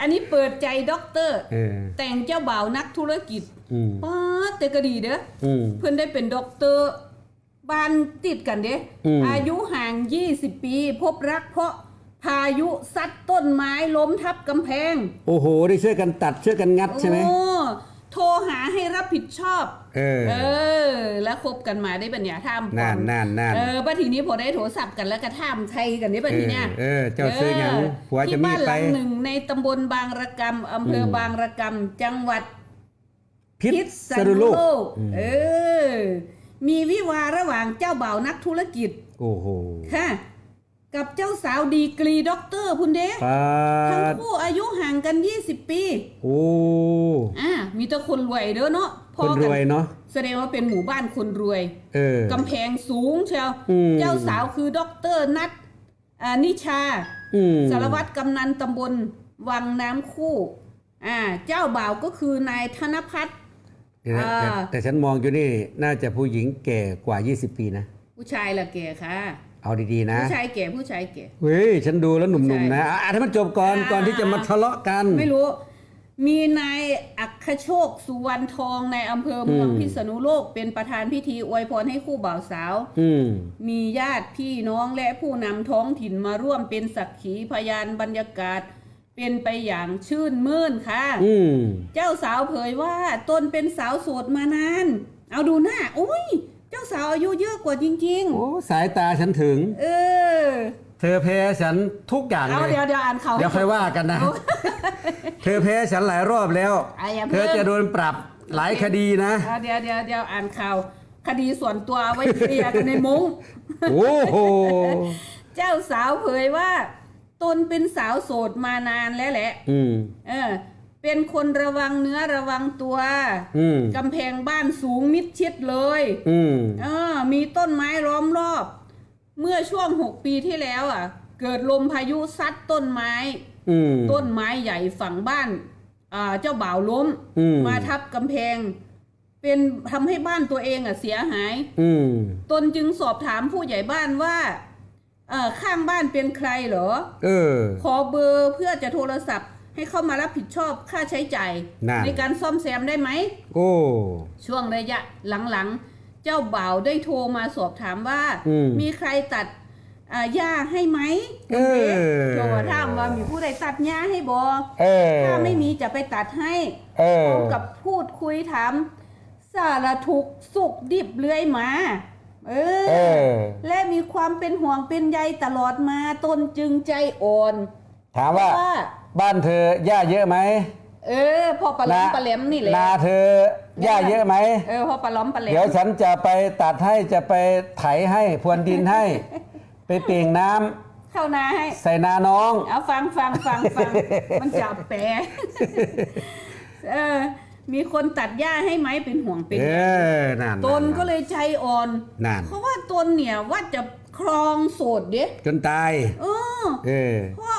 อันนี้เปิดใจด็อกเตอร์ เออ แต่งเจ้าบ่าวนักธุรกิจอืม ป้าดแต่ก็ดีเด้ออืม เพื่อนได้เป็นด็อกเตอร์ บ้านติดกันเด้อืม อายุห่าง 20 ปี พบรักเพราะพายุซัดต้นไม้ล้มทับกำแพง โอ้โห ได้ช่วยกันตัดช่วยกันงัดใช่ไหม โอ้ โทรหาให้รับผิดชอบ เออ เออ แล้วคบกันมาได้ปัญญาท่ามนานนานนานเออบัดทีนี้พอได้โทรศัพท์กันแล้วก็ท่ามไทยกันได้บัดทีเนี้ยเออเออ เจ้าซื้อหยังหัวจะที่มีบ้านหไปลังหนึ่งในตำบลบางระกำอำเภออมบางระกำจังหวัด พิษพิษสรุโลกกเออ มีวิวาห์ระหว่างเจ้าบ่าวนักธุรกิจ โอ้โห ค่ะ กับเจ้าสาวดีกรีด็อกเตอร์พุ่นเด้ปาทั้งดคู่อายุห่างกัน 20 ปี โอ้อ่า มีแต่คนรวยเด้อเนาะพคอนกัรวยเนาะแสดงว่าเป็นหมู่บ้านคนรวย เออ กำแพงสูงเชียว อืม เจ้าสาวคือด็อกเตอร์นัทอ่านิชา อืมสารวัตรกำนันตำบลวังน้ำคู่ อ่า เจ้าบ่าวก็คือนายธนพัฒน์ เดี๋ยวนะแต่อ่า แต่ฉันมองอยู่นี่น่าจะผู้หญิงแก่กว่า 20 ปีนะ ผู้ชายละแก่ค่ะ เอาดีๆนะผู้ชายแก่ผู้ชายแก่เฮ้ยฉันดูแล้วหนุ่มใช่ๆนะอะอะให้มันจบก่อนอ่าก่อนที่จะมาทะเลาะกัน ไม่รู้ มีนายอัคโชคสุวรรณทองในอำเภอเมืองอืมพิษณุโลก เป็นประธานพิธีอวยพรให้คู่บ่าวสาวอืมมีญาติพี่น้องและผู้นำท้องถิ่นมาร่วมเป็นสักขีพยานบรรยากาศเป็นไปอย่างชื่นมื่นค่ะอืมเจ้าสาวเผยว่าตนเป็นสาวโสดมานาน เอาดูหน้าโอ้ย เจ้าสาวอายุเยอะกว่าจริง โอ้สายตาฉันถึง ๆ เออ เธอแพ้ฉันทุกอย่างเอาเลยเดี๋ยวเดี๋ยวอ่านเขาเดี๋ยวค่อยว่ากันนะเธอแพ้ฉันหลายรอบแล้ว อะอย่าเธเพิ่องจะโดนปรับหลายคดีนะ เอาเดี๋ยวเดี๋ยวเดี๋ยวอ่านข่าว คดีส่วนตัวเอาไว้เคลียร์กันในมุ้ง โอ้โห เจ้าสาวเผยว่า ตนเป็นสาวโสดมานานแล้วแหละ อืม เออ เป็นคนระวังเนื้อระวังตัวอืมกำแพงบ้านสูงมิดชิดเลยอืมเออ มีต้นไม้ล้อมรอบ เมื่อช่วงหกปีที่แล้วอะ เกิดลมพายุซัดต้นไม้ อืม ต้นไม้ใหญ่ฝั่งบ้านอ่าเจ้าบ่าวล้มอืม มาทับกำแพง เป็นทำให้บ้านตัวเองอะเสียหาย อืม ตนจึงสอบถามผู้ใหญ่บ้านว่าเออข้างบ้านเป็นใครเหรอ เออ ขอเบอร์เพื่อจะโทรศัพท์ ให้เข้ามารับผิดชอบค่าใช้จ่ายนั่น ในการซ่อมแซมได้ไหม โอ้ ช่วงระยะหลังๆ เจ้าบ่าวได้โทรมาสอบถามว่าอืมมีใครตัดอ่าหญ้าให้ไหมเออโทรถามว่ามีผู้ใดตัดหญ้าให้บอเออถ้าไม่มีจะไปตัดให้เออพร้อมกับพูดคุยถามสารทุกข์สุขดิบเรื่อยมา เออ เออ และมีความเป็นห่วงเป็นใยตลอดมาตนจึงใจอ่อน ถามว่าว่า บ้านเธอหญ้าเยอะไหมเออพอปลาล้อมปลาแหลมนี่แหละนาเธอหญ้าเยอะไหมเออพอปลาล้อมปลาแหลมเดี๋ยวฉันจะไปตัดให้จะไปไถให้พรวนดินให้ ไปเปลี่ยงน้ำเข้านาให้ใส่นาน้อง เอาฟังฟังฟังฟังมันจับแปรเออมีคนตัดหญ้าให้ไหมเป็นห่วงเป็นเอใยอนั่นตนก็เลยใจอ่อนนั่นเพราะว่าตนเนี่ยว่าจะครองโสดเด้จนตายเออเออเพราะว่า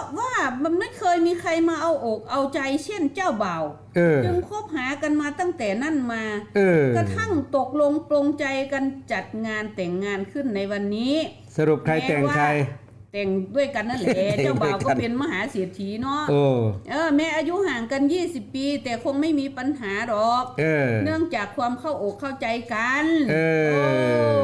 มันไม่เคยมีใครมาเอาอกเอาใจเช่นเจ้าบ่าวเออ จึงคบหากันมาตั้งแต่นั่นมา เออ กระทั่งตกลงปลงใจกันจัดงานแต่งงานขึ้นในวันนี้สรุปใครแต่งใคร แต่งด้วยกันนั่นแหละแต่งด้วยกัน เจ้าบ่าวก็เป็นมหาเศรษฐีเนาะโอ้ เออแม่อายุห่างกัน 20 ปี แต่คงไม่มีปัญหาหรอก เออ เนื่องจากความเข้าอกเข้าใจกันเออ โ